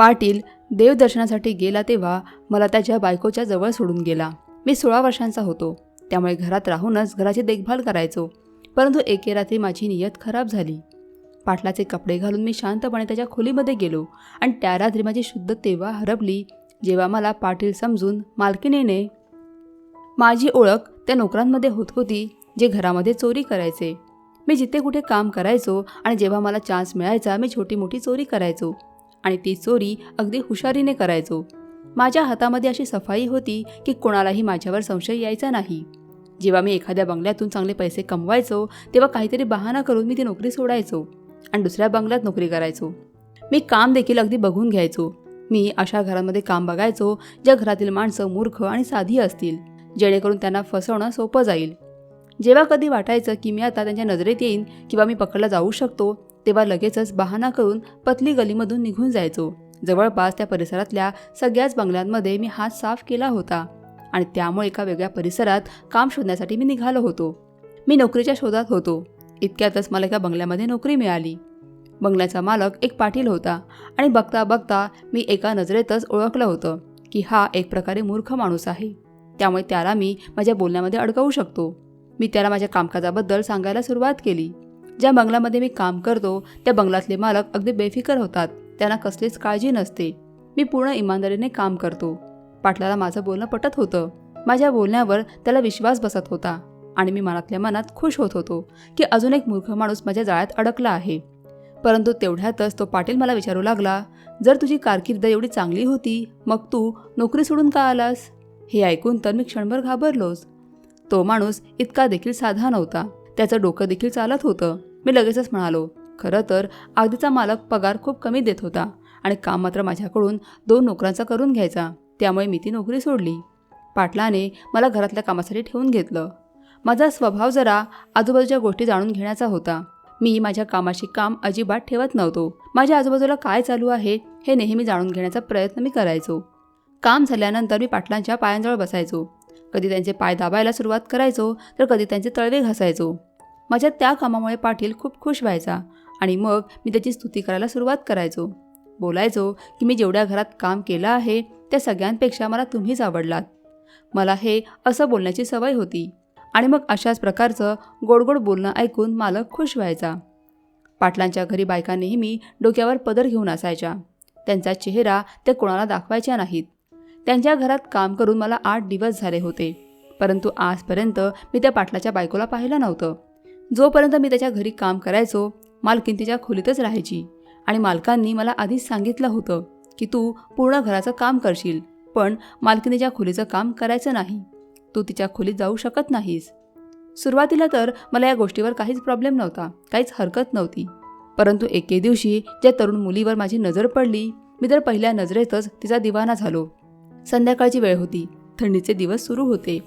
पाटील देवदर्शनासाठी गेला तेव्हा मला त्याच्या बायकोच्या जवळ सोडून गेला. मी सोळा वर्षांचा होतो. त्यामुळे घरात राहूनच घराची देखभाल करायचो. परंतु एके रात्री माझी नियत खराब झाली. पाटलाचे कपडे घालून मी शांतपणे त्याच्या खोलीमध्ये गेलो आणि त्या रात्री माझी शुद्ध तेव्हा हरपली जेव्हा मला पाटील समजून मालकिनीने माझी ओळख त्या नोकरांमध्ये होत होती जे घरामध्ये चोरी करायचे. मी जिथे कुठे काम करायचो आणि जेव्हा मला चान्स मिळायचा मी छोटी मोठी चोरी करायचो. आणि ती चोरी अगदी हुशारीने करायचो. माझ्या हातामध्ये अशी सफाई होती की कोणालाही माझ्यावर संशय यायचा नाही. जेव्हा मी एखाद्या बंगल्यातून चांगले पैसे कमवायचो तेव्हा काहीतरी बहाणा करून मी ती नोकरी सोडायचो आणि दुसऱ्या बंगल्यात नोकरी करायचो. मी काम देखील अगदी बघून घ्यायचो. मी अशा घरांमध्ये काम बघायचो ज्या घरातील माणसं मूर्ख आणि साधी असतील जेणेकरून त्यांना फसवणं सोपं जाईल. जेव्हा कधी वाटायचं की मी आता त्यांच्या नजरेत येईन किंवा मी पकडला जाऊ शकतो तेव्हा लगेचच बहाणा करून पतली गलीमधून निघून जायचो. जवळपास त्या परिसरातल्या सगळ्याच बंगल्यांमध्ये मी हात साफ केला होता आणि त्यामुळे एका वेगळ्या परिसरात काम शोधण्यासाठी मी निघालो होतो. मी नोकरीच्या शोधात होतो. इतक्यातच मला एका बंगल्यामध्ये नोकरी मिळाली. बंगल्याचा मालक एक पाटील होता आणि बघता बघता मी एका नजरेतच ओळखलं होतं की हा एक प्रकारे मूर्ख माणूस आहे. त्यामुळे त्याला मी माझ्या बोलण्यामध्ये अडकवू शकतो. मी त्याला माझ्या कामकाजाबद्दल सांगायला सुरुवात केली. ज्या बंगल्यामध्ये मी काम करतो त्या बंगलातले मालक अगदी बेफिकर होतात. त्यांना कसलीच काळजी नसते. मी पूर्ण इमानदारीने काम करतो. पाटलाला माझं बोलणं पटत होतं. माझ्या बोलण्यावर त्याला विश्वास बसत होता आणि मी मनातल्या मनात खुश होत होतो की अजून एक मूर्ख माणूस माझ्या जाळ्यात अडकला आहे. परंतु तेवढ्यातच तो पाटील मला विचारू लागला जर तुझी कारकीर्द एवढी चांगली होती मग तू नोकरी सोडून का आलास? हे ऐकून तर मी क्षणभर घाबरलोच. तो माणूस इतका देखील साधा नव्हता. त्याचं डोकं देखील चालत होतं. मी लगेचच म्हणालो खरं तर आगदीचा मालक पगार खूप कमी देत होता आणि काम मात्र माझ्याकडून दोन नोकरांचा करून घ्यायचा त्यामुळे मी ती नोकरी सोडली. पाटलाने मला घरातल्या कामासाठी ठेवून घेतलं. माझा स्वभाव जरा आजूबाजूच्या गोष्टी जाणून घेण्याचा होता. मी माझ्या कामाशी काम अजिबात ठेवत नव्हतो. माझ्या आजूबाजूला काय चालू आहे हे नेहमी जाणून घेण्याचा प्रयत्न मी करायचो. काम झाल्यानंतर मी पाटलांच्या पायांजवळ बसायचो. कधी त्यांचे पाय दाबायला सुरुवात करायचो तर कधी त्यांचे तळवे घासायचो. माझ्या त्या कामामुळे पाटील खूप खुश व्हायचा आणि मग मी त्याची स्तुती करायला सुरुवात करायचो. बोलायचो की मी जेवढ्या घरात काम केलं आहे त्या सगळ्यांपेक्षा मला तुम्हीच आवडलात. मला हे असं बोलण्याची सवय होती आणि मग अशाच प्रकारचं गोडगोड बोलणं ऐकून मालक खुश व्हायचा. पाटलांच्या घरी बायका नेहमी डोक्यावर पदर घेऊन असायच्या. त्यांचा चेहरा त्या कोणाला दाखवायच्या नाहीत. त्यांच्या घरात काम करून मला आठ दिवस झाले होते. परंतु आजपर्यंत मी त्या पाटलाच्या बायकोला पाहिलं नव्हतं. जोपर्यंत मी त्याच्या घरी काम करायचो मालकीन तिच्या खोलीतच राहायची आणि मालकांनी मला आधीच सांगितलं होतं की तू पूर्ण घराचं काम करशील पण मालकिनीच्या खोलीचं काम करायचं नाही. तू तिच्या खोलीत जाऊ शकत नाहीस. सुरुवातीला तर मला या गोष्टीवर काहीच प्रॉब्लेम नव्हता काहीच हरकत नव्हती. परंतु एके दिवशी ज्या तरुण मुलीवर माझी नजर पडली मी तर पहिल्या नजरेतच तिचा दिवाना झालो. संध्याकाळची वेळ होती थंडीचे दिवस सुरू होते.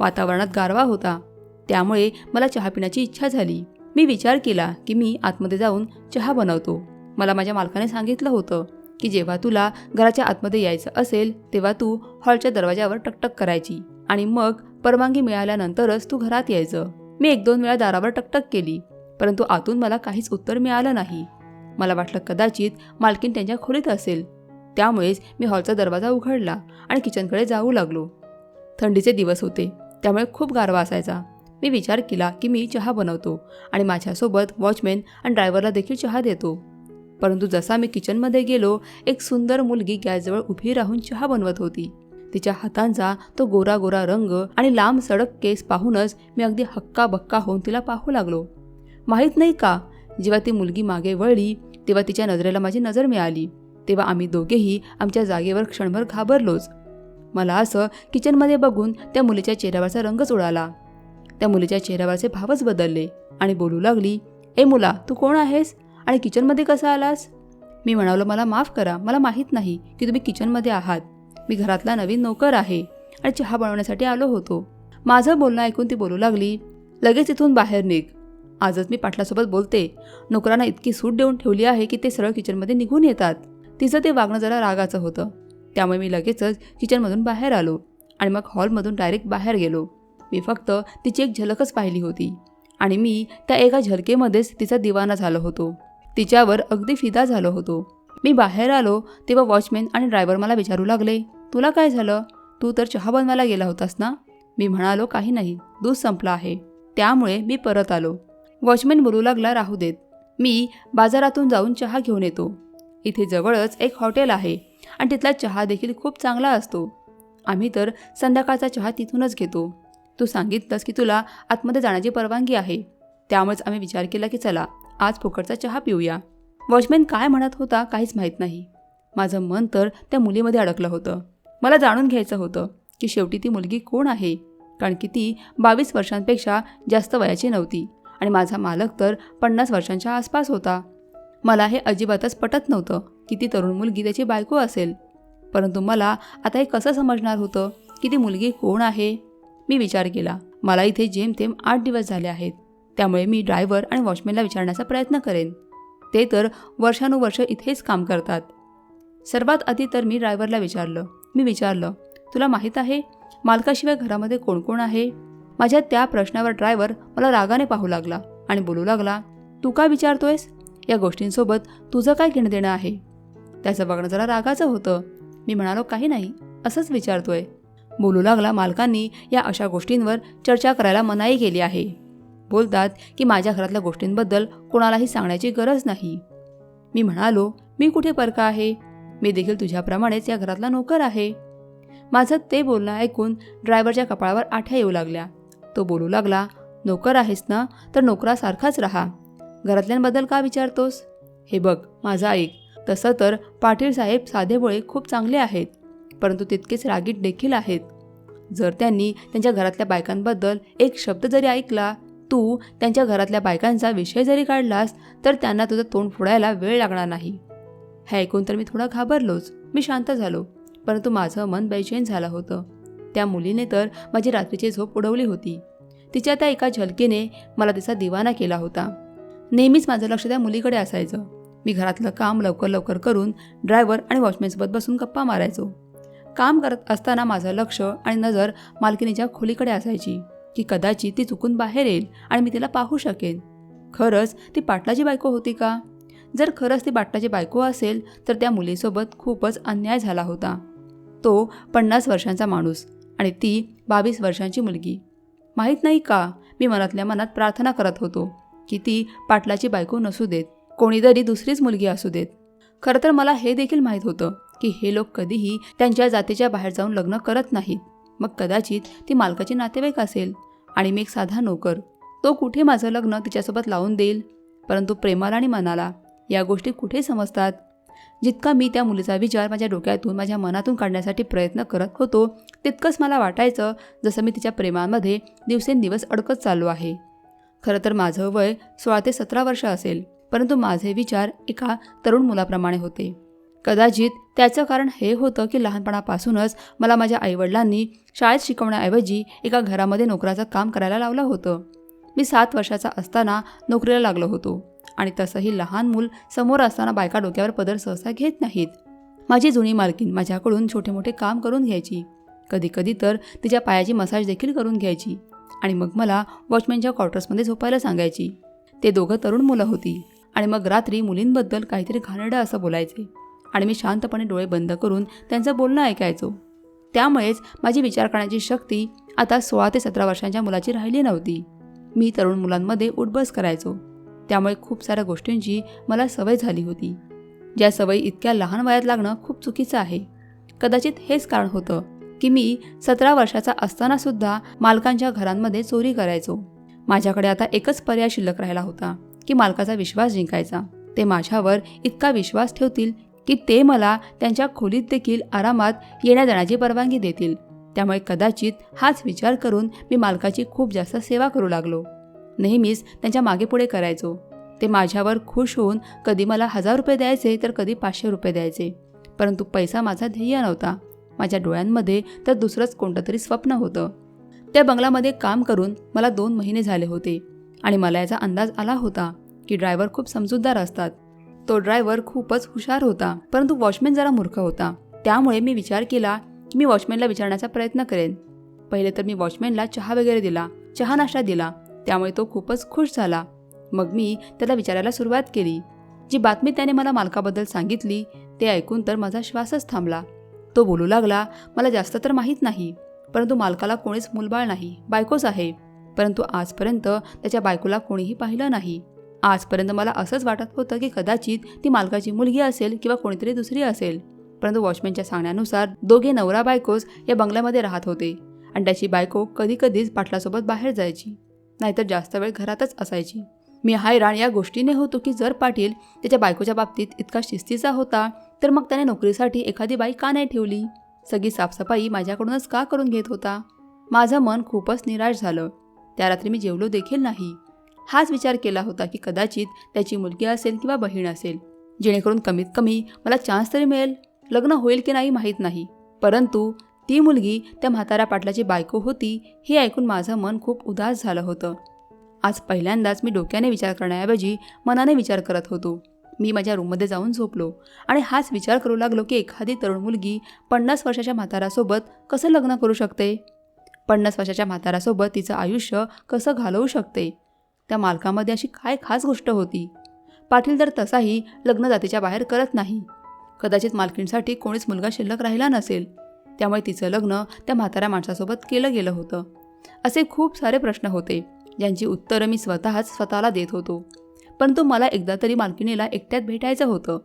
वातावरणात गारवा होता. त्यामुळे मला चहा पिण्याची इच्छा झाली. मी विचार केला की मी आतमध्ये जाऊन चहा बनवतो. मला माझ्या मालकाने सांगितलं होतं की जेव्हा तुला घराच्या आतमध्ये यायचं असेल तेव्हा तू हॉलच्या दरवाजावर टकटक करायची आणि मग परवानगी मिळाल्यानंतरच तू घरात यायचं. मी एक दोन वेळा दारावर टकटक केली परंतु आतून मला काहीच उत्तर मिळालं नाही. मला वाटलं कदाचित मालकीन त्यांच्या खोलीत असेल. त्यामुळेच मी हॉलचा दरवाजा उघडला आणि किचनकडे जाऊ लागलो. थंडीचे दिवस होते त्यामुळे खूप गारवा असायचा. मी विचार केला की मी चहा बनवतो आणि माझ्यासोबत वॉचमॅन आणि ड्रायव्हरला देखील चहा देतो. परंतु जसा मी किचनमध्ये गेलो एक सुंदर मुलगी गॅसजवळ उभी राहून चहा बनवत होती. तिच्या हातांचा तो गोरा गोरा रंग आणि लांब सडक केस पाहूनच मी अगदी हक्का बक्का होऊन तिला पाहू लागलो. माहीत नाही का जेव्हा ती मुलगी मागे वळली तेव्हा तिच्या नजरेला माझी नजर मिळाली. तेव्हा आम्ही दोघेही आमच्या जागेवर क्षणभर घाबरलोच. मला असं किचनमध्ये बघून त्या मुलीच्या चेहऱ्यावरचा रंगच उडाला. त्या मुलीच्या चेहऱ्यावरचे भावच बदलले आणि बोलू लागली ए मुला तू कोण आहेस? आणि किचनमध्ये कसा आलास? मी म्हणालो मला माफ करा मला माहीत नाही की तुम्ही किचनमध्ये आहात. मी घरातला नवीन नोकर आहे आणि चहा बनवण्यासाठी आलो होतो. माझं बोलणं ऐकून ती बोलू लागली लगेच इथून बाहेर निघ. आजच मी पाटलासोबत बोलते. नोकरांना इतकी सूट देऊन ठेवली आहे की ते सरळ किचनमध्ये निघून येतात. तिचं ते वागणं जरा रागाचं होतं. त्यामुळे मी लगेचच किचनमधून बाहेर आलो आणि मग हॉलमधून डायरेक्ट बाहेर गेलो. मी फक्त तिची एक झलकच पाहिली होती. आणि मी त्या एका झलकेमध्येच तिचा दिवाना झालो होतो. तिच्यावर अगदी फिदा झालो होतो. मी बाहेर आलो तेव्हा वॉचमॅन आणि ड्रायव्हर मला विचारू लागले तुला काय झालं? तू तर चहा बनवायला गेला होतास ना? मी म्हणालो काही नाही दूध संपलं आहे. त्यामुळे मी परत आलो. वॉचमॅन बोलू लागला राहू देत. मी बाजारातून जाऊन चहा घेऊन येतो. इथे जवळच एक हॉटेल आहे आणि तिथला चहा देखील खूप चांगला असतो. आम्ही तर संध्याकाळचा चहा तिथूनच घेतो. तू सांगितलंस की तुला आतमध्ये जाण्याची परवानगी आहे. त्यामुळेच आम्ही विचार केला की चला आज फुकटचा चहा पिऊया. वॉचमॅन काय म्हणत होता काहीच माहीत नाही. माझं मन तर त्या मुलीमध्ये अडकलं होतं. मला जाणून घ्यायचं होतं की शेवटी ती मुलगी कोण आहे? कारण की ती बावीस वर्षांपेक्षा जास्त वयाची नव्हती आणि माझा मालक तर पन्नास वर्षांच्या आसपास होता. मला हे अजिबातच पटत नव्हतं की ती तरुण मुलगी त्याची बायको असेल. परंतु मला आता हे कसं समजणार होतं की ती मुलगी कोण आहे? मी विचार केला मला इथे जेमतेम आठ दिवस झाले आहेत. त्यामुळे मी ड्रायव्हर आणि वॉचमॅनला विचारण्याचा प्रयत्न करेन. ते तर वर्षानुवर्ष इथेच काम करतात. सर्वात आधी तर मी ड्रायव्हरला विचारलं. मी विचारलं तुला माहीत आहे मालकाशिवाय घरामध्ये कोण कोण आहे? माझ्या त्या प्रश्नावर ड्रायव्हर मला रागाने पाहू लागला आणि बोलू लागला तू का विचारतोयस? या गोष्टींसोबत तुझं काय घेणं देणं आहे? त्याचं बघणं जरा रागाचं होतं. मी म्हणालो काही नाही असंच विचारतोय. बोलू लागला मालकांनी या अशा गोष्टींवर चर्चा करायला मनाई केली आहे. बोलतात की माझ्या घरातल्या गोष्टींबद्दल कोणालाही सांगण्याची गरज नाही. मी म्हणालो मी कुठे परका आहे? मी देखील तुझ्याप्रमाणेच या घरातला नोकर आहे. माझं ते बोलणं ऐकून ड्रायव्हरच्या कपाळावर आठ्या येऊ लागल्या. तो बोलू लागला नोकर आहेस ना तर नोकरासारखाच राहा. घरातल्यांबद्दल का विचारतोस? हे बघ माझा ऐक. तसं तर पाटील साहेब साधेबोळे खूप चांगले आहेत. परंतु तितकेच रागीट देखील आहेत. जर त्यांनी त्यांच्या घरातल्या बायकांबद्दल एक शब्द जरी ऐकला तू त्यांच्या घरातल्या बायकांचा विषय जरी काढलास तर त्यांना तुझं तोंड फोडायला वेळ लागणार नाही. हे ऐकून तर मी थोडा घाबरलोच. मी शांत झालो. परंतु माझं मन बेचैन झालं होतं. त्या मुलीने तर माझी रात्रीची झोप उडवली होती. तिच्या त्या एका झलकीने मला तिचा दिवाना केला होता. नेहमीच माझं लक्ष त्या मुलीकडे असायचं. मी घरातलं काम लवकर लवकर करून ड्रायव्हर आणि वॉचमॅनसोबत बसून गप्पा मारायचो. काम करत असताना माझं लक्ष आणि नजर मालकिनीच्या खोलीकडे असायची की कदाचित ती चुकून बाहेर येईल आणि मी तिला पाहू शकेन. खरंच ती पाटलाची बायको होती का? जर खरंच ती पाटलाची बायको असेल तर त्या मुलीसोबत खूपच अन्याय झाला होता. तो पन्नास वर्षांचा माणूस आणि ती बावीस वर्षांची मुलगी. माहीत नाही का मी मनातल्या मनात प्रार्थना करत होतो की ती पाटलाची बायको नसू देत कोणीतरी दुसरीच मुलगी असू देत. खरं तर मला हे देखील माहीत होतं की हे लोक कधीही त्यांच्या जातीच्या बाहेर जाऊन लग्न करत नाहीत. मग कदाचित ती मालकाची नातेवाईक असेल. आणि मी एक साधा नोकर. तो कुठे माझं लग्न तिच्यासोबत लावून देईल? परंतु प्रेमाला आणि मनाला या गोष्टी कुठे समजतात? जितका मी त्या मुलीचा विचार माझ्या डोक्यातून माझ्या मनातून काढण्यासाठी प्रयत्न करत होतो तितकंच मला वाटायचं जसं मी तिच्या प्रेमामध्ये दिवसेंदिवस अडकत चाललो आहे. खरं तर माझं वय सोळा ते सतरा वर्ष असेल परंतु माझे विचार एका तरुण मुलाप्रमाणे होते. कदाचित त्याचं कारण हे होतं की लहानपणापासूनच मला माझ्या आईवडिलांनी शाळेत शिकवण्याऐवजी एका घरामध्ये नोकराचं काम करायला लावलं होतं. मी सात वर्षाचा असताना नोकरीला लागलो होतो आणि तसंही लहान मूल समोर असताना बायका डोक्यावर पदर सहसा घेत नाहीत. माझी जुनी मालकीन माझ्याकडून छोटे मोठे काम करून घ्यायची. कधीकधी तर तिच्या पायाची मसाज देखील करून घ्यायची आणि मग मला वॉचमॅनच्या क्वार्टर्समध्ये झोपायला सांगायची. ते दोघं तरुण मुलं होती आणि मग रात्री मुलींबद्दल काहीतरी घाणेरडं असं बोलायचे. आणि मी शांतपणे डोळे बंद करून त्यांचं बोलणं ऐकायचो. त्यामुळेच माझी विचार करण्याची शक्ती आता सोळा ते सतरा वर्षांच्या मुलाची राहिली नव्हती. मी तरुण मुलांमध्ये उठबस करायचो. त्यामुळे खूप साऱ्या गोष्टींची मला सवय झाली होती. ज्या सवयी इतक्या लहान वयात लागणं खूप चुकीचं आहे. कदाचित हेच कारण होतं की मी सतरा वर्षाचा असतानासुद्धा मालकांच्या घरांमध्ये चोरी करायचो. माझ्याकडे आता एकच पर्याय शिल्लक राहिला होता की मालकाचा विश्वास जिंकायचा. ते माझ्यावर इतका विश्वास ठेवतील की ते मला त्यांच्या खोलीत देखील आरामात येण्या जाण्याची परवानगी देतील. त्यामुळे कदाचित हाच विचार करून मी मालकाची खूप जास्त सेवा करू लागलो. नेहमीच त्यांच्या मागे पुढे करायचो. ते माझ्यावर खुश होऊन कधी मला हजार रुपये द्यायचे तर कधी पाचशे रुपये द्यायचे. परंतु पैसा माझा ध्येय नव्हता. माझ्या डोळ्यांमध्ये तर दुसरंच कोणतं तरी स्वप्न होतं. त्या बंगलामध्ये काम करून मला दोन महिने झाले होते आणि मला याचा अंदाज आला होता की ड्रायव्हर खूप समजूतदार असतात. तो ड्रायव्हर खूपच हुशार होता परंतु वॉचमॅन जरा मूर्ख होता. त्यामुळे मी विचार केला की मी वॉचमॅनला विचारण्याचा प्रयत्न करेन. पहिले तर मी वॉचमॅनला चहा वगैरे दिला चहा नाश्ता दिला त्यामुळे तो खूपच खुश झाला. मग मी त्याला विचारायला सुरुवात केली. जी बातमी त्याने मला मालकाबद्दल सांगितली ते ऐकून तर माझा श्वासच थांबला. तो बोलू लागला मला जास्त तर माहीत नाही परंतु मालकाला कोणीच मुलबाळ नाही बायकोच आहे. परंतु आजपर्यंत त्याच्या बायकोला कोणीही पाहिलं नाही. आजपर्यंत मला असंच वाटत होतं की कदाचित ती मालकाची मुलगी असेल किंवा कोणीतरी दुसरी असेल. परंतु वॉचमॅनच्या सांगण्यानुसार दोघे नवरा बायकोच या बंगल्यामध्ये राहत होते आणि त्याची बायको कधी कधीच पाटलासोबत बाहेर जायची नाहीतर जास्त वेळ घरातच असायची. मी हैराण या गोष्टीने होतो की जर पाटील त्याच्या बायकोच्या बाबतीत इतका शिस्तीचा होता तर मग त्याने नोकरीसाठी एखादी बाई का नाही ठेवली? सगळी साफसफाई माझ्याकडूनच का करून घेत होता? माझं मन खूपच निराश झालं. त्या रात्री मी जेवलो देखील नाही. हाच विचार केला होता की कदाचित त्याची मुलगी असेल किंवा बहीण असेल. जेणेकरून कमीत कमी मला चान्स तरी मिळेल. लग्न होईल की नाही माहीत नाही. परंतु ती मुलगी त्या म्हाताऱ्या पाटलाची बायको होती हे ऐकून माझं मन खूप उदास झालं होतं. आज पहिल्यांदाच मी डोक्याने विचार करण्याऐवजी मनाने विचार करत होतो. मी माझ्या रूममध्ये जाऊन झोपलो आणि हाच विचार करू लागलो की एखादी तरुण मुलगी पन्नास वर्षाच्या म्हाताऱ्यासोबत कसं लग्न करू शकते? पन्नास वर्षाच्या म्हाताऱ्यासोबत तिचं आयुष्य कसं घालवू शकते? त्या मालकामध्ये अशी काय खास गोष्ट होती? पाटील तर तसाही लग्न जातीच्या बाहेर करत नाही. कदाचित मालकीणसाठी कोणीच मुलगा शिल्लक राहिला नसेल. त्यामुळे तिचं लग्न त्या म्हाताऱ्या माणसासोबत केलं गेलं होतं. असे खूप सारे प्रश्न होते ज्यांची उत्तरं मी स्वतःच स्वतःला देत होतो. परंतु मला एकदा तरी मालकिणीला एकट्यात भेटायचं होतं.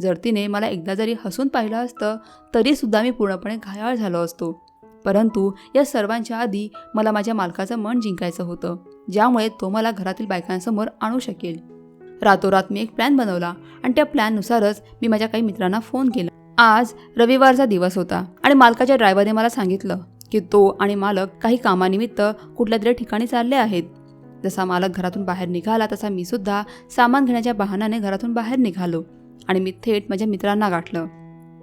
जर तिने मला एकदा जरी हसून पाहिलं असतं तरीसुद्धा मी पूर्णपणे घायाळ झालो असतो. परंतु या सर्वांच्या आधी मला माझ्या मालकाचं मन जिंकायचं होतं ज्यामुळे तो मला घरातील बायकांसमोर आणू शकेल. रातोरात मी एक प्लॅन बनवला आणि त्या प्लॅननुसारच मी माझ्या काही मित्रांना फोन केला. आज रविवारचा दिवस होता आणि मालकाच्या ड्रायव्हरने मला सांगितलं की तो आणि मालक काही कामानिमित्त कुठल्या तरी ठिकाणी चालले आहेत. जसा मालक घरातून बाहेर निघाला तसा मी सुद्धा सामान घेण्याच्या बहाण्याने घरातून बाहेर निघालो आणि मी थेट माझ्या मित्रांना गाठलं.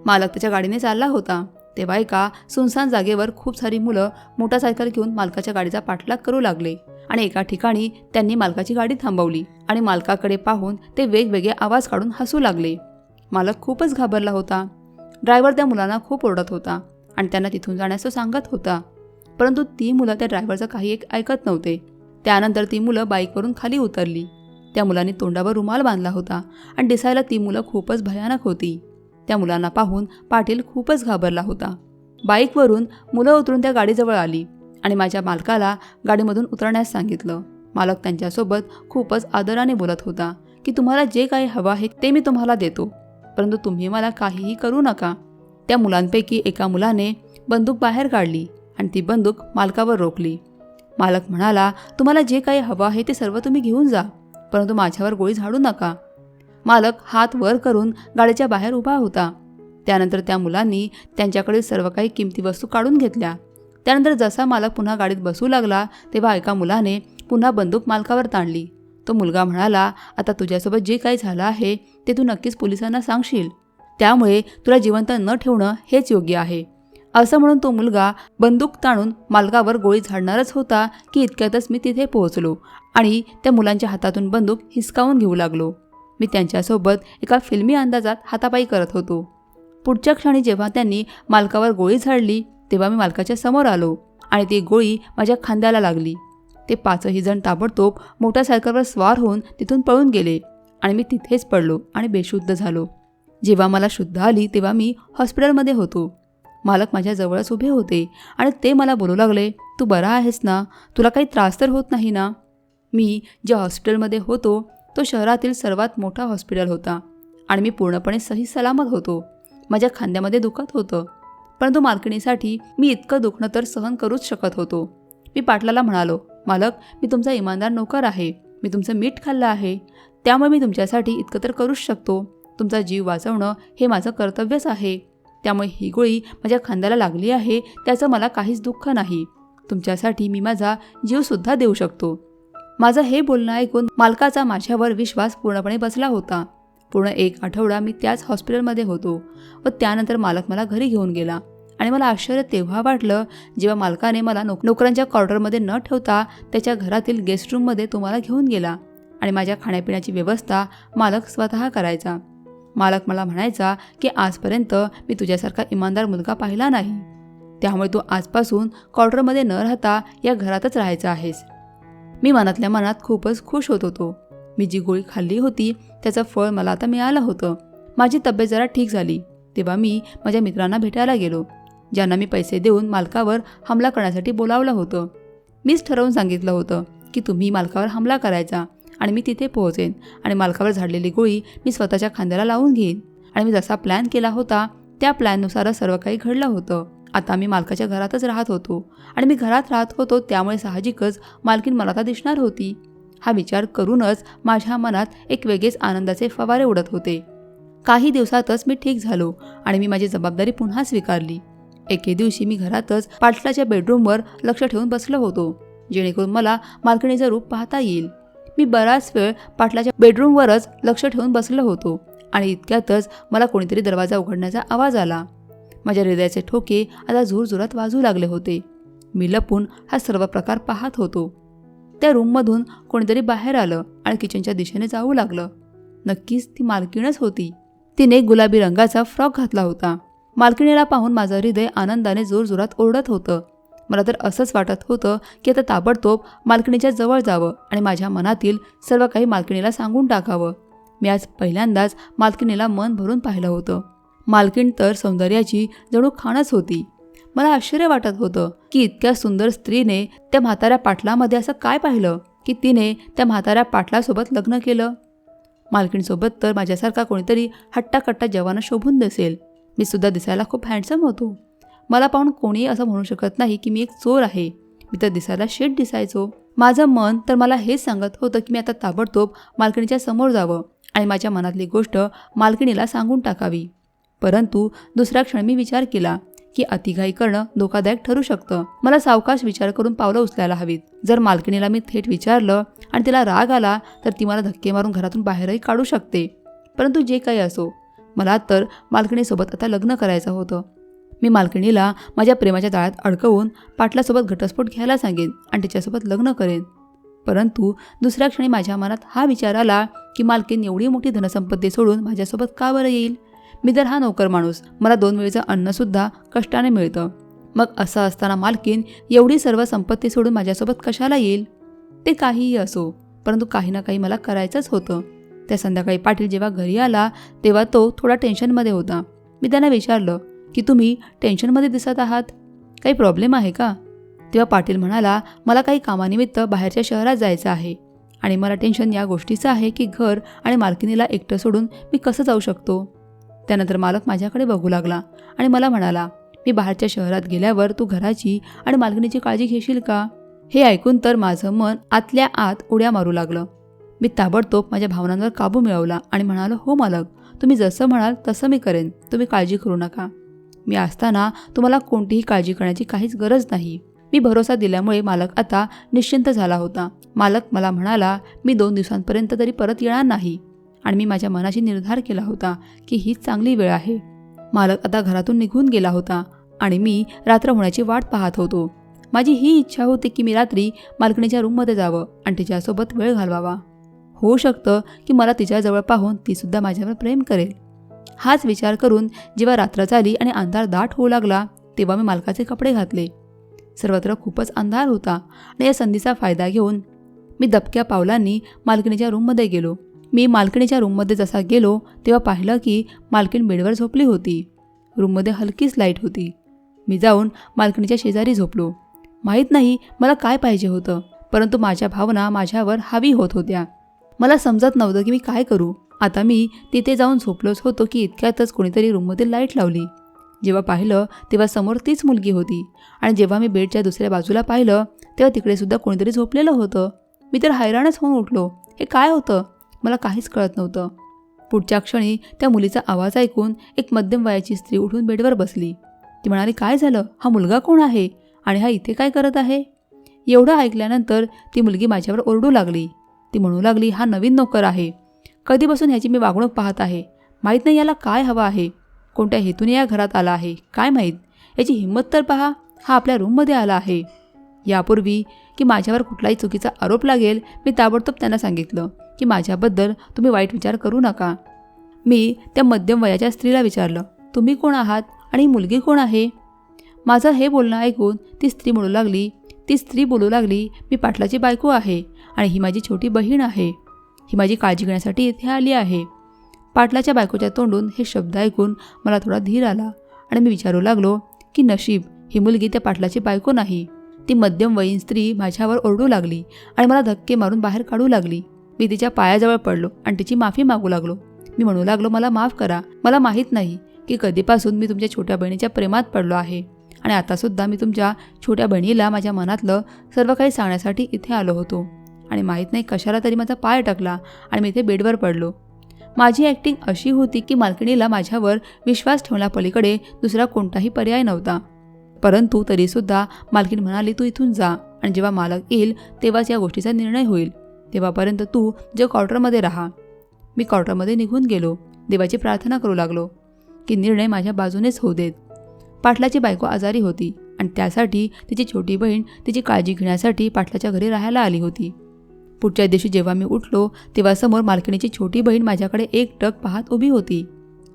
मालक त्याच्या गाडीने चालला होता. तेव्हा एका सुनसान जागेवर खूप सारी मुलं मोटारसायकल घेऊन मालकाच्या गाडीचा पाठलाग करू लागले आणि एका ठिकाणी त्यांनी मालकाची गाडी थांबवली आणि मालकाकडे पाहून ते वेगवेगळे आवाज काढून हसू लागले. मालक खूपच घाबरला होता. ड्रायव्हर त्या मुलांना खूप ओरडत होता आणि त्यांना तिथून जाण्याचं सांगत होता. परंतु ती मुलं त्या ड्रायव्हरचं काही एक ऐकत नव्हते. त्यानंतर ती मुलं बाईकवरून खाली उतरली. त्या मुलांनी तोंडावर रुमाल बांधला होता आणि दिसायला ती मुलं खूपच भयानक होती. त्या मुलांना पाहून पाटील खूपच घाबरला होता. बाईकवरून मुलं उतरून त्या गाडीजवळ आली आणि माझ्या मालकाला गाडीमधून उतरण्यास सांगितलं. मालक त्यांच्यासोबत खूपच आदराने बोलत होता की तुम्हाला जे काही हवं आहे ते मी तुम्हाला देतो परंतु तुम्ही मला काहीही करू नका. त्या मुलांपैकी एका मुलाने बंदूक बाहेर काढली आणि ती बंदूक मालकावर रोखली. मालक म्हणाला तुम्हाला जे काही हवं आहे ते सर्व तुम्ही घेऊन जा परंतु माझ्यावर गोळी झाडू नका. मालक हात वर करून गाडीच्या बाहेर उभा होता. त्यानंतर त्या मुलांनी त्यांच्याकडील सर्व काही किमती वस्तू काढून घेतल्या. त्यानंतर जसा मालक पुन्हा गाडीत बसू लागला तेव्हा एका मुलाने पुन्हा बंदूक मालकावर ताणली. तो मुलगा म्हणाला आता तुझ्यासोबत जे काही झालं आहे ते तू नक्कीच पोलिसांना सांगशील. त्यामुळे तुला जिवंत न ठेवणं हेच योग्य आहे. असं म्हणून तो मुलगा बंदूक ताणून मालकावर गोळी झाडणारच होता की इतक्यातच मी तिथे पोहोचलो आणि त्या मुलांच्या हातातून बंदूक हिसकावून घेऊ लागलो. मी त्यांच्यासोबत एका फिल्मी अंदाजात हातापाई करत होतो. पुढच्या क्षणी जेव्हा त्यांनी मालकावर गोळी झाडली तेव्हा मी मालकाच्या समोर आलो आणि ती गोळी माझ्या खांद्याला लागली. ते पाचही जण ताबडतोब मोटारसायकलवर स्वार होऊन तिथून पळून गेले आणि मी तिथेच पडलो आणि बेशुद्ध झालो. जेव्हा मला शुद्ध आली तेव्हा मी हॉस्पिटलमध्ये होतो. मालक माझ्या जवळच उभे होते आणि ते मला बोलू लागले तू बरा आहेस ना? तुला काही त्रास तर होत नाही ना? मी ज्या हॉस्पिटलमध्ये होतो तो शहरातील सर्वात मोठा हॉस्पिटल होता आणि मी पूर्णपणे सही सलामत होतो. माझ्या खांद्यामध्ये दुखत होतं. परंतु मालकिणीसाठी मी इतकं दुखणं तर सहन करूच शकत होतो. मी पाटलाला म्हणालो मालक मी तुमचा इमानदार नोकर आहे. मी तुमचं मीठ खाल्लं आहे. त्यामुळे मी तुमच्यासाठी इतकं तर करूच शकतो. तुमचा जीव वाचवणं हे माझं कर्तव्यच आहे. त्यामुळे ही गोळी माझ्या खांद्याला लागली आहे. त्याचं मला काहीच दुःख नाही. तुमच्यासाठी मी माझा जीवसुद्धा देऊ शकतो. माझं हे बोलणं ऐकून मालकाचा माझ्यावर विश्वास पूर्णपणे बसला होता. पूर्ण एक आठवडा मी त्याच हॉस्पिटलमध्ये होतो व त्यानंतर मालक मला घरी घेऊन गेला आणि मला आश्चर्य तेव्हा वाटलं जेव्हा मालकाने मला नोक नोकरांच्या क्वार्टरमध्ये न ठेवता त्याच्या घरातील गेस्ट रूममध्ये तो मला घेऊन गेला आणि माझ्या खाण्यापिण्याची व्यवस्था मालक स्वतः करायचा. मालक मला म्हणायचा की आजपर्यंत मी तुझ्यासारखा इमानदार मुलगा पाहिला नाही. त्यामुळे तू आजपासून क्वार्टरमध्ये न राहता या घरातच राहायचा आहेस. मी मनातल्या मनात खूपच खुश होत होतो. मी जी गोळी खाल्ली होती त्याचं फळ मला आता मिळालं होतं. माझी तब्येत जरा ठीक झाली. तेव्हा मी माझ्या मित्रांना भेटायला गेलो ज्यांना मी पैसे देऊन मालकावर हमला करण्यासाठी बोलावलं होतं. मीच ठरवून सांगितलं होतं की तुम्ही मालकावर हमला करायचा आणि मी तिथे पोहोचेन आणि मालकावर झाडलेली गोळी मी स्वतःच्या खांद्याला लावून घेईन. आणि मी जसा प्लॅन केला होता त्या प्लॅननुसारच सर्व काही घडलं होतं. आता मी मालकाच्या घरातच राहत होतो. आणि मी घरात राहत होतो त्यामुळे साहजिकच मालकीन मला आता दिसणार होती. हा विचार करूनच माझ्या मनात एक वेगळेच आनंदाचे फवारे उडत होते. काही दिवसातच मी ठीक झालो आणि मी माझी जबाबदारी पुन्हा स्वीकारली. एके दिवशी मी घरातच पाटलाच्या बेडरूमवर लक्ष ठेवून बसलो होतो जेणेकरून मला मालकिणीचं रूप पाहता येईल. मी बराच वेळ पाटलाच्या बेडरूमवरच लक्ष ठेवून बसलो होतो आणि इतक्यातच मला कोणीतरी दरवाजा उघडण्याचा आवाज आला. माझ्या हृदयाचे ठोके आता जोरजोरात वाजू लागले होते. मी लपून हा सर्व प्रकार पाहत होतो. त्या रूममधून कोणीतरी बाहेर आलं आणि किचनच्या दिशेने जाऊ लागलं. नक्कीच ती मालकीणच होती. तिने गुलाबी रंगाचा फ्रॉक घातला होता. मालकिणीला पाहून माझं हृदय आनंदाने जोरजोरात ओरडत होतं. मला तर असंच वाटत होतं की आता ताबडतोब मालकिणीच्या जवळ जावं आणि माझ्या मनातील सर्व काही मालकिणीला सांगून टाकावं. मी आज पहिल्यांदाच मालकिणीला मन भरून पाहिलं होतं. मालकीण तर सौंदर्याची जणू खाणच होती. मला आश्चर्य वाटत होतं की इतक्या सुंदर स्त्रीने त्या म्हाताऱ्या पाटलामध्ये असं काय पाहिलं की तिने त्या म्हाताऱ्या पाटलासोबत लग्न केलं? मालकीणसोबत तर माझ्यासारखा कोणीतरी हट्टाकट्टा जवाना शोभून दिसेल. मी सुद्धा दिसायला खूप हँडसम होतो. मला पाहून कोणीही असं म्हणू शकत नाही की मी एक चोर आहे. मी तर दिसायला शेट दिसायचो. माझं मन तर मला हेच सांगत होतं की मी आता ताबडतोब मालकिणीच्या समोर जावं आणि माझ्या मनातली गोष्ट मालकिणीला सांगून टाकावी. परंतु दुसऱ्या क्षणी मी विचार केला की अतिघाई करणं धोकादायक ठरू शकतं. मला सावकाश विचार करून पावलं उचलायला हवीत. जर मालकिणीला मी थेट विचारलं आणि तिला राग आला तर ती मला धक्के मारून घरातून बाहेरही काढू शकते. परंतु जे काही असो मला तर मालकिणीसोबत आता लग्न करायचं होतं. मी मालकिणीला माझ्या प्रेमाच्या जाळ्यात अडकवून पाटलासोबत घटस्फोट घ्यायला सांगेन आणि तिच्यासोबत लग्न करेन. परंतु दुसऱ्या क्षणी माझ्या मनात हा विचार आला की मालकीन एवढी मोठी धनसंपत्ती सोडून माझ्यासोबत का बरं येईल? मी तर हा नोकर माणूस मला दोन वेळेचं अन्नसुद्धा कष्टाने मिळतं. मग असं असताना मालकीन एवढी सर्व संपत्ती सोडून माझ्यासोबत कशाला येईल? ते काहीही असो परंतु काही ना काही मला करायचंच होतं. त्या संध्याकाळी पाटील जेव्हा घरी आला तेव्हा तो थोडा टेन्शनमध्ये होता. मी त्यांना विचारलं की तुम्ही टेन्शनमध्ये दिसत आहात? काही प्रॉब्लेम आहे का? तेव्हा पाटील म्हणाला मला काही कामानिमित्त बाहेरच्या शहरात जायचं आहे आणि मला टेन्शन या गोष्टीचं आहे की घर आणि मालकिनीला एकटं सोडून मी कसं जाऊ शकतो? त्यानंतर मालक माझ्याकडे बघू लागला आणि मला म्हणाला मी बाहेरच्या शहरात गेल्यावर तू घराची आणि मालकिणीची काळजी घेशील का? हे ऐकून तर माझं मन आतल्या आत उड्या मारू लागलं. मी ताबडतोब माझ्या भावनांवर काबू मिळवला आणि म्हणालो हो मालक तुम्ही जसं म्हणाल तसं मी करेन. तुम्ही काळजी करू नका. मी असताना तुम्हाला कोणतीही काळजी करण्याची काहीच गरज नाही. मी भरोसा दिल्यामुळे मालक आता निश्चिंत झाला होता. मालक मला म्हणाला मी दोन दिवसांपर्यंत तरी परत येणार नाही. आणि मी माझ्या मनाशी निर्धार केला होता की हीच चांगली वेळ आहे. मालक आता घरातून निघून गेला होता आणि मी रात्र होण्याची वाट पाहत होतो. माझी ही इच्छा होती की मी रात्री मालकिणीच्या रूममध्ये जावं आणि तिच्यासोबत वेळ घालवावा. होऊ शकतं की मला तिच्याजवळ पाहून तीसुद्धा माझ्यावर प्रेम करेल. हाच विचार करून जेव्हा रात्र झाली आणि अंधार दाट होऊ लागला तेव्हा मी मालकाचे कपडे घातले. सर्वत्र खूपच अंधार होता आणि या संधीचा फायदा घेऊन मी दबक्या पावलांनी मालकिणीच्या रूममध्ये गेलो. मी मालकिणीच्या रूममध्ये जसा गेलो तेव्हा पाहिलं की मालकीण बेडवर झोपली होती. रूममध्ये हलकीच लाइट होती. मी जाऊन मालकिणीच्या शेजारी झोपलो. माहीत नाही मला काय पाहिजे होतं परंतु माझ्या भावना माझ्यावर हावी होत होत्या. मला समजत नव्हतं की मी काय करू. आता मी तिथे जाऊन झोपलोच होतो की इतक्यातच कोणीतरी रूममध्ये लाइट लावली. जेव्हा पाहिलं तेव्हा समोर तीच मुलगी होती. आणि जेव्हा मी बेडच्या दुसऱ्या बाजूला पाहिलं तेव्हा तिकडे सुद्धा कोणीतरी झोपलेलं होतं. मी तर हैराणच होऊन उठलो. हे काय होतं? मला काहीच कळत नव्हतं. पुढच्या क्षणी त्या मुलीचा आवाज ऐकून एक मध्यम वयाची स्त्री उठून बेडवर बसली. ती म्हणाली काय झालं? हा मुलगा कोण आहे? आणि हा इथे काय करत आहे? एवढं ऐकल्यानंतर ती मुलगी माझ्यावर ओरडू लागली. ती म्हणू लागली हा नवीन नोकर आहे. कधीपासून ह्याची मी वागणूक पाहत आहे? माहीत नाही याला काय हवं आहे? कोणत्या हेतूने या घरात आला आहे? काय माहीत? याची हिंमत तर पहा हा आपल्या रूममध्ये आला आहे. यापूर्वी की माझ्यावर कुठलाही चुकीचा आरोप लागेल मी ताबडतोब त्यांना सांगितलं. की माझ्याबद्दल तुम्ही वाईट विचार करू नका. मी त्या मध्यम वयाच्या स्त्रीला विचारलं तुम्ही कोण आहात आणि ही मुलगी कोण आहे? माझं हे बोलणं ऐकून ती स्त्री म्हणू लागली ती स्त्री बोलू लागली मी पाटलाची बायको आहे आणि ही माझी छोटी बहीण आहे. ही माझी काळजी घेण्यासाठी इथे आली आहे. पाटलाच्या बायकोच्या तोंडून हे शब्द ऐकून मला थोडा धीर आला आणि मी विचारू लागलो की नशीब ही मुलगी त्या पाटलाची बायको नाही. ती मध्यमवयीन स्त्री माझ्यावर ओरडू लागली आणि मला धक्के मारून बाहेर काढू लागली. मी तिच्या पायाजवळ पडलो आणि तिची माफी मागू लागलो. मी म्हणू लागलो मला माफ करा. मला माहीत नाही की कधीपासून मी तुमच्या छोट्या बहिणीच्या प्रेमात पडलो आहे आणि आतासुद्धा मी तुमच्या छोट्या बहिणीला माझ्या मनातलं सर्व काही सांगण्यासाठी इथे आलो होतो. आणि माहीत नाही कशाला तरी माझा पाय टाकला आणि मी इथे बेडवर पडलो. माझी ॲक्टिंग अशी होती की मालकिणीला माझ्यावर विश्वास ठेवण्यापलीकडे दुसरा कोणताही पर्याय नव्हता. परंतु तरीसुद्धा मालकीण म्हणाली तू इथून जा आणि जेव्हा मालक येईल तेव्हाच या गोष्टीचा निर्णय होईल. तेव्हापर्यंत तू जे क्वार्टरमध्ये राहा. मी क्वार्टरमध्ये निघून गेलो. देवाची प्रार्थना करू लागलो की निर्णय माझ्या बाजूनेच होऊ देत. पाटलाची बायको आजारी होती आणि त्यासाठी तिची छोटी बहीण तिची काळजी घेण्यासाठी पाटलाच्या घरी राहायला आली होती. पुढच्या दिवशी जेव्हा मी उठलो तेव्हा समोर मालकिणीची छोटी बहीण माझ्याकडे एक टक पाहत उभी होती.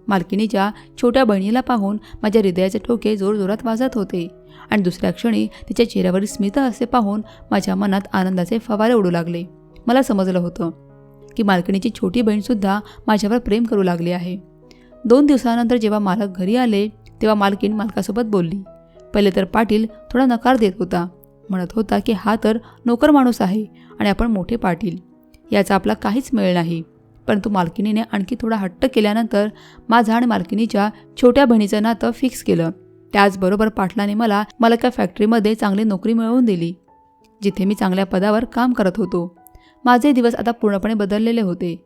मालकिणीच्या छोट्या बहिणीला पाहून माझ्या हृदयाचे ठोके जोरजोरात वाजत होते आणि दुसऱ्या क्षणी तिच्या चेहऱ्यावरील स्मित असे पाहून माझ्या मनात आनंदाचे फवारे उडू लागले. मला समजलं होतं की मालकिणीची छोटी बहीणसुद्धा माझ्यावर प्रेम करू लागली आहे. दोन दिवसानंतर जेव्हा मालक घरी आले तेव्हा मालकीण मालकासोबत बोलली पहिले तर पाटील थोडा नकार देत होता. म्हणत होता की हा तर नोकर माणूस आहे आणि आपण मोठे पाटील. याचा आपला काहीच मेळ नाही. परंतु मालकिनीने आणखी थोडा हट्ट केल्यानंतर माझा आणि मालकिनीच्या छोट्या बहिणीचं नातं फिक्स केलं. त्याचबरोबर पाटलाने मला मला एका फॅक्टरीमध्ये चांगली नोकरी मिळवून दिली जिथे मी चांगल्या पदावर काम करत होतो. माझे दिवस आता पूर्णपणे बदललेले होते.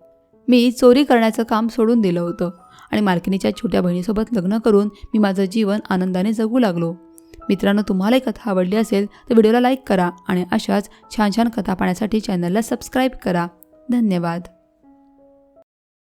मी चोरी करण्याचं काम सोडून दिलं होतं आणि मालकिनीच्या छोट्या बहिणीसोबत लग्न करून मी माझं जीवन आनंदाने जगू लागलो. मित्रांनो तुम्हाला ही कथा आवडली असेल तर व्हिडिओला लाईक करा आणि अशाच छान छान कथा पाहण्यासाठी चॅनलला सबस्क्राईब करा. धन्यवाद.